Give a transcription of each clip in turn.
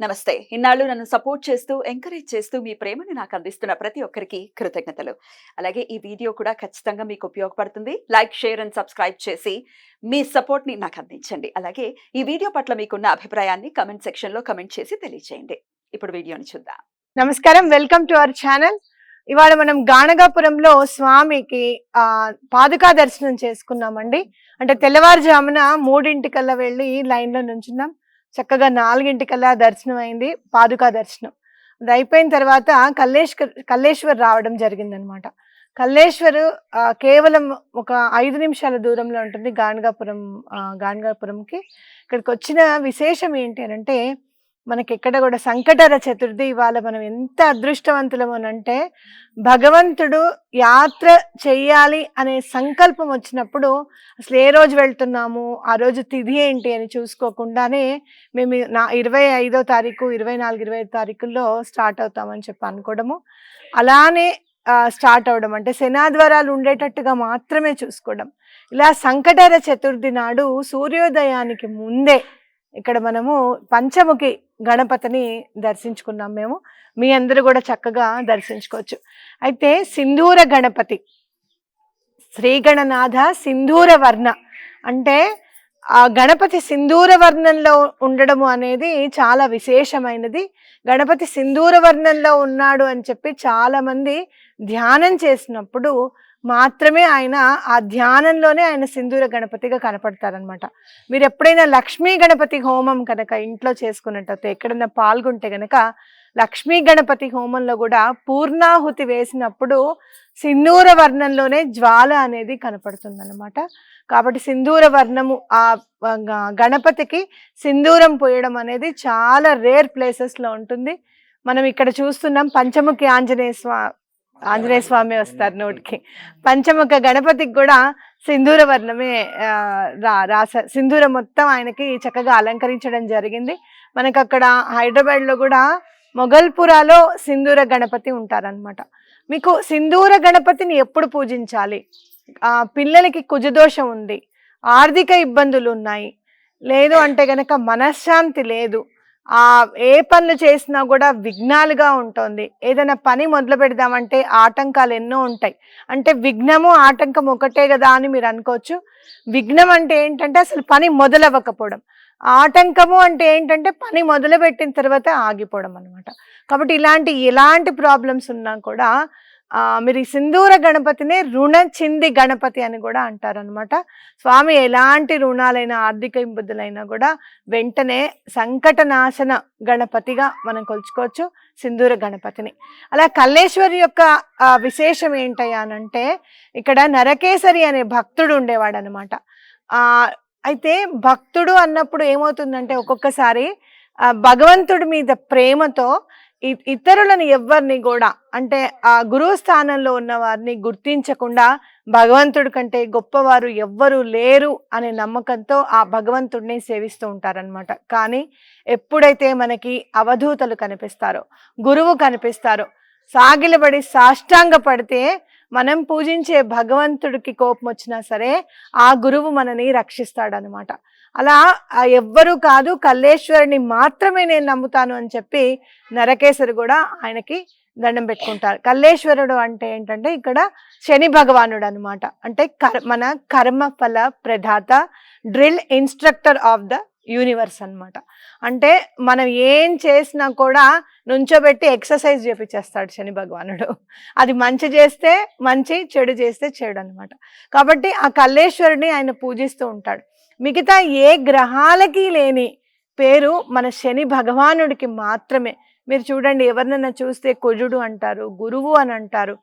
నమస్తే. ఇన్నాళ్ళు నన్ను సపోర్ట్ చేస్తూ ఎంకరేజ్ చేస్తూ మీ ప్రేమను నాకు అందిస్తున్న ప్రతి ఒక్కరికి కృతజ్ఞతలు. అలాగే ఈ వీడియో కూడా ఖచ్చితంగా మీకు ఉపయోగపడుతుంది. లైక్ షేర్ అండ్ సబ్స్క్రైబ్ చేసి మీ సపోర్ట్ని నాకు అందించండి. అలాగే ఈ వీడియో పట్ల మీకున్న అభిప్రాయాన్ని కమెంట్ సెక్షన్లో కమెంట్ చేసి తెలియజేయండి ఇప్పుడు వీడియోని చూద్దాం. నమస్కారం. Welcome to our channel. ఇవాళ మనం గాణగాపురంలో స్వామికి ఆ పాదుకా దర్శనం చేసుకున్నామండి. అంటే తెల్లవారుజామున మూడింటికల్లా వెళ్ళి లైన్లో నుంచున్నాం. చక్కగా నాలుగింటికల్లా దర్శనం అయింది పాదుకా దర్శనం. అది అయిపోయిన తర్వాత కల్లేశ్వర్ కల్లేశ్వర్ రావడం జరిగిందనమాట. కల్లేశ్వర్ కేవలం ఒక ఐదు నిమిషాల దూరంలో ఉంటుంది గాణగాపురం ఆ, గాణగాపురంకి. ఇక్కడికి వచ్చిన విశేషం ఏంటి అని అంటే మనకి ఎక్కడ కూడా సంకటర చతుర్థి ఇవాళ మనం ఎంత అదృష్టవంతులమోనంటే అని అంటే భగవంతుడు యాత్ర చేయాలి అనే సంకల్పం వచ్చినప్పుడు అసలు ఏ రోజు వెళ్తున్నాము ఆ రోజు తిథి ఏంటి అని చూసుకోకుండానే మేము నా ఇరవై ఐదో తారీఖు ఇరవై నాలుగు ఇరవై ఐదు తారీఖుల్లో స్టార్ట్ అవుతామని చెప్పి అనుకోవడము. అలానే స్టార్ట్ అవడం అంటే శనాద్వారాలు ఉండేటట్టుగా మాత్రమే చూసుకోవడం. ఇలా సంకటర చతుర్థి నాడు సూర్యోదయానికి ముందే ఇక్కడ మనము పంచముఖి గణపతిని దర్శించుకున్నాం మేము. మీ అందరూ కూడా చక్కగా దర్శించుకోవచ్చు. అయితే సింధూర గణపతి శ్రీగణనాథ సింధూర వర్ణ. అంటే ఆ గణపతి సింధూర వర్ణంలో ఉండడము అనేది చాలా విశేషమైనది. గణపతి సింధూర వర్ణంలో ఉన్నాడు అని చెప్పి చాలామంది ధ్యానం చేసినప్పుడు మాత్రమే ఆయన ఆ ధ్యానంలోనే ఆయన సింధూర గణపతిగా కనపడతారనమాట మీరు ఎప్పుడైనా లక్ష్మీ గణపతి హోమం కనుక ఇంట్లో చేసుకున్నట్టయితే ఎక్కడైనా పాల్గొంటే గనక లక్ష్మీ గణపతి హోమంలో కూడా పూర్ణాహుతి వేసినప్పుడు సింధూర వర్ణంలోనే జ్వాల అనేది కనపడుతుందన్నమాట. కాబట్టి సింధూర వర్ణము ఆ గ- గణపతికి సింధూరం పోయడం అనేది చాలా రేర్ ప్లేసెస్లో ఉంటుంది. మనం ఇక్కడ చూస్తున్నాం పంచముఖి ఆంజనేయ స్వా ఆంజనేయ స్వామి వస్తారు నోటికి. పంచముఖ గణపతికి కూడా సింధూర వర్ణమే రా రాస సింధూరం మొత్తం ఆయనకి చక్కగా అలంకరించడం జరిగింది. మనకు అక్కడ హైదరాబాద్లో కూడా మొగల్పురాలో సింధూర గణపతి ఉంటారనమాట మీకు సింధూర గణపతిని ఎప్పుడు పూజించాలి? ఆ పిల్లలకి కుజదోషం ఉంది ఆర్థిక ఇబ్బందులు ఉన్నాయి లేదు అంటే గనక మనశ్శాంతి లేదు ఆ ఏ పనులు చేసినా కూడా విఘ్నాలుగా ఉంటుంది. ఏదైనా పని మొదలు పెడదామంటే ఆటంకాలు ఎన్నో ఉంటాయి. అంటే విఘ్నము ఆటంకం ఒకటే కదా అని మీరు అనుకోవచ్చు. విఘ్నం అంటే ఏంటంటే అసలు పని మొదలవ్వకపోవడం. ఆటంకము అంటే ఏంటంటే పని మొదలు పెట్టిన తర్వాత ఆగిపోవడం అనమాట కాబట్టి ఇలాంటి ఎలాంటి ప్రాబ్లమ్స్ ఉన్నా కూడా మీరు ఈ సింధూర గణపతినే రుణ చింది గణపతి అని కూడా అంటారనమాట స్వామి ఎలాంటి రుణాలైనా ఆర్థిక ఇబ్బందులైనా కూడా వెంటనే సంకటనాశన గణపతిగా మనం కొలుచుకోవచ్చు సింధూర గణపతిని. అలా కల్లేశ్వరి యొక్క విశేషం ఏంటయ్యా అనంటే ఇక్కడ నరకేశరి అనే భక్తుడు ఉండేవాడు అనమాట అయితే భక్తుడు అన్నప్పుడు ఏమవుతుందంటే ఒక్కొక్కసారి భగవంతుడి మీద ప్రేమతో ఇతరులను ఎవరిని కూడా అంటే ఆ గురువు స్థానంలో ఉన్న వారిని గుర్తించకుండా భగవంతుడి కంటే గొప్పవారు ఎవ్వరూ లేరు అనే నమ్మకంతో ఆ భగవంతుడిని సేవిస్తూ ఉంటారనమాట కానీ ఎప్పుడైతే మనకి అవధూతలు కనిపిస్తారో గురువు కనిపిస్తారో సాగిలబడి సాష్టాంగ పడితే మనం పూజించే భగవంతుడికి కోపం వచ్చినా సరే ఆ గురువు మనని రక్షిస్తాడనమాట. అలా ఎవ్వరూ కాదు కల్లేశ్వరుని మాత్రమే నేను నమ్ముతాను అని చెప్పి నరకేశ్వరు కూడా ఆయనకి దండం పెట్టుకుంటారు. కల్లేశ్వరుడు అంటే ఏంటంటే ఇక్కడ శని భగవానుడు అనమాట అంటే కర్ మన కర్మఫల ప్రధాత drill instructor of the universe అన్నమాట. అంటే మనం ఏం చేసినా కూడా నుంచోబెట్టి ఎక్సర్సైజ్ చేపించేస్తాడు శని భగవానుడు. అది మంచి చేస్తే మంచి చెడు చేస్తే చెడు అనమాట కాబట్టి ఆ కల్లేశ్వరుని ఆయన పూజిస్తూ ఉంటాడు. మిగతా ఏ గ్రహాలకి లేని పేరు మన శని భగవానుడికి మాత్రమే. మీరు చూడండి ఎవరినైనా చూస్తే కుజుడు అంటారు గురువు అని అంటారు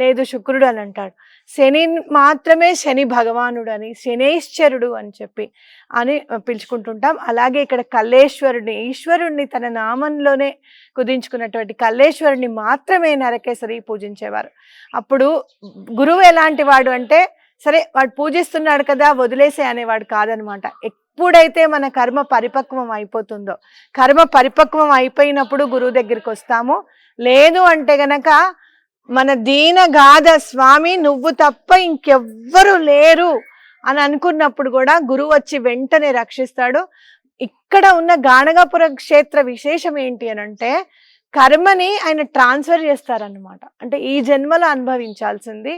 లేదు శుక్రుడు అని అంటాడు. శని మాత్రమే శని భగవానుడు అని శనేశ్వరుడు అని చెప్పి అని పిలుచుకుంటుంటాం. అలాగే ఇక్కడ కల్లేశ్వరుడిని ఈశ్వరుణ్ణి తన నామంలోనే కుదించుకున్నటువంటి కల్లేశ్వరుడిని మాత్రమే నరకేసరి పూజించేవారు. అప్పుడు గురువు ఎలాంటి వాడు అంటే సరే వాడు పూజిస్తున్నాడు కదా వదిలేసే అనేవాడు కాదనమాట. ఎప్పుడైతే మన కర్మ పరిపక్వం అయిపోతుందో కర్మ పరిపక్వం అయిపోయినప్పుడు గురువు దగ్గరికి వస్తాము. లేదు అంటే గనక మన దీన గాథ స్వామి నువ్వు తప్ప ఇంకెవ్వరు లేరు అని అనుకున్నప్పుడు కూడా గురువు వచ్చి వెంటనే రక్షిస్తాడు. ఇక్కడ ఉన్న గాణగాపుర క్షేత్ర విశేషం ఏంటి అని అంటే కర్మని ఆయన ట్రాన్స్ఫర్ చేస్తారనమాట అంటే ఈ జన్మలో అనుభవించాల్సింది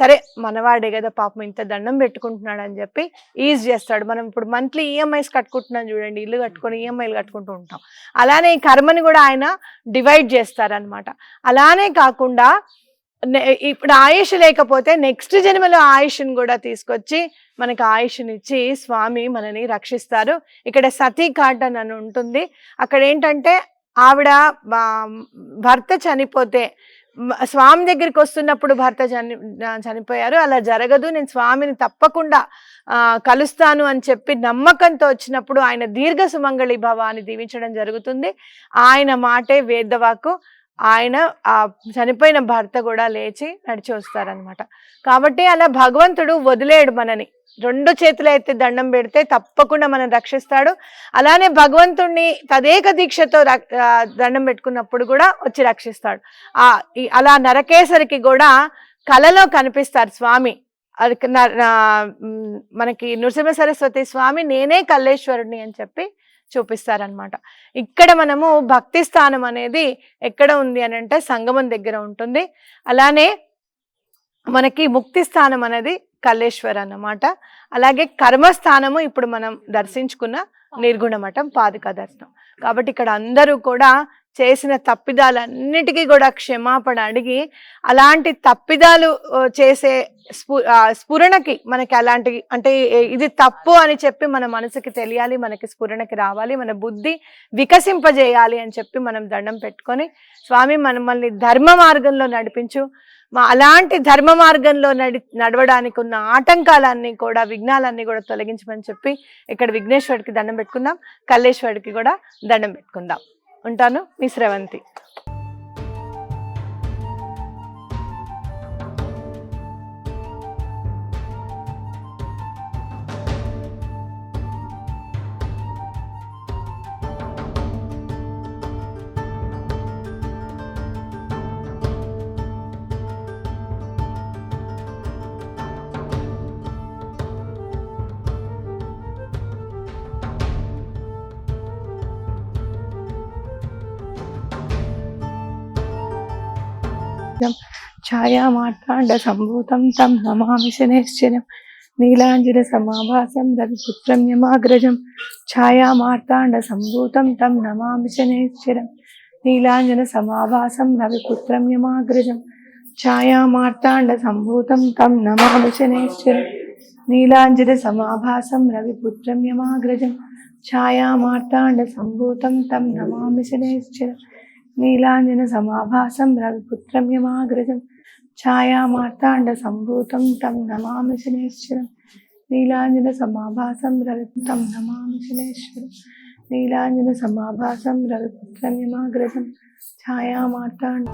సరే మనవాడే కదా పాపం ఇంత దండం పెట్టుకుంటున్నాడు అని చెప్పి ఈజ్ చేస్తాడు. మనం ఇప్పుడు మంత్లీ ఈఎంఐస్ కట్టుకుంటున్నాం చూడండి ఇల్లు కట్టుకొని ఈఎంఐలు కట్టుకుంటూ ఉంటాం. అలానే ఈ కర్మని కూడా ఆయన డివైడ్ చేస్తారనమాట అలానే కాకుండా ఇప్పుడు ఆయుష్ లేకపోతే నెక్స్ట్ జన్మలో ఆయుష్ని కూడా తీసుకొచ్చి మనకు ఆయుష్నిచ్చి స్వామి మనని రక్షిస్తారు. ఇక్కడ సతీ కాటన్ అని ఉంటుంది. అక్కడ ఏంటంటే ఆవిడ భర్త చనిపోతే స్వామి దగ్గరికి వస్తున్నప్పుడు భర్త చని చనిపోయారు. అలా జరగదు. నేను స్వామిని తప్పకుండా ఆ, కలుస్తాను అని చెప్పి నమ్మకంతో వచ్చినప్పుడు ఆయన దీర్ఘ సుమంగళి భవ అని దీవించడం జరుగుతుంది. ఆయన మాటే వేదవాకు ఆయన ఆ చనిపోయిన భర్త కూడా లేచి నడిచి వస్తారనమాట కాబట్టి అలా భగవంతుడు వదిలేడు మనని. రెండు చేతులు ఎత్తి దండం పెడితే తప్పకుండా మనం రక్షిస్తాడు. అలానే భగవంతుణ్ణి తదేక దీక్షతో దండం పెట్టుకున్నప్పుడు కూడా వచ్చి రక్షిస్తాడు. ఆ అలా నరకేసరికి కూడా కలలో కనిపిస్తారు స్వామి. అది న- మనకి నృసింహ సరస్వతి స్వామి నేనే కల్లేశ్వరుడిని అని చెప్పి చూపిస్తారనమాట ఇక్కడ మనము భక్తి స్థానం అనేది ఎక్కడ ఉంది అని అంటే సంగమం దగ్గర ఉంటుంది. అలానే మనకి ముక్తి స్థానం అనేది కల్లేశ్వర్ అన్నమాట. అలాగే కర్మస్థానము ఇప్పుడు మనం దర్శించుకున్న నిర్గుణ మఠం పాదుక దర్శనం. కాబట్టి ఇక్కడ అందరూ కూడా చేసిన తప్పిదాలన్నిటికీ కూడా క్షమాపణ అడిగి అలాంటి తప్పిదాలు చేసే స్ఫు స్ఫురణకి మనకి అలాంటి అంటే ఇది తప్పు అని చెప్పి మన మనసుకి తెలియాలి మనకి స్ఫురణకి రావాలి మన బుద్ధి వికసింపజేయాలి అని చెప్పి మనం దండం పెట్టుకొని స్వామి మనల్ని ధర్మ మార్గంలో నడిపించు. మా అలాంటి ధర్మ మార్గంలో నడి నడవడానికి ఉన్న ఆటంకాలన్నీ కూడా విఘ్నాలన్నీ కూడా తొలగించమని చెప్పి ఇక్కడ విఘ్నేశ్వరుడికి దండం పెట్టుకుందాం. కల్లేశ్వరుడికి కూడా దండం పెట్టుకుందాం. ఉంటాను. మీ శ్రవంతి. ఛాయామార్తాండ సంభూతం తం నమామి శనేశ్చరం నీలాంజన సమాభాసం రవిపుత్రం యమాగ్రజం ఛాయామార్తాండ సంభూతం తం నమామి శనేశ్చరం నీలాంజన సమాభాసం రవిపుత్రం యమాగ్రజం ఛాయామార్తాండ సంభూతం తం నమామి శనేశ్వరం నీలాంజన సమాభాసం రవిపుత్రం యమాగ్రజం ఛాయామార్తాండ సంభూతం తం నమామి శనేశ్వరం నీలాంజన సమాభాసం రవిపుత్రం యమాగ్రజం ఛాయామార్తాండ సంభూతం తం నమామి శనేశ్వరం నీలాంజన సమాభాసం రవిపుత్రం నమామి శనేశ్వరం నీలాంజన సమాభాసం రవిపుత్రం యమాగ్రజం ఛాయామార్తాండ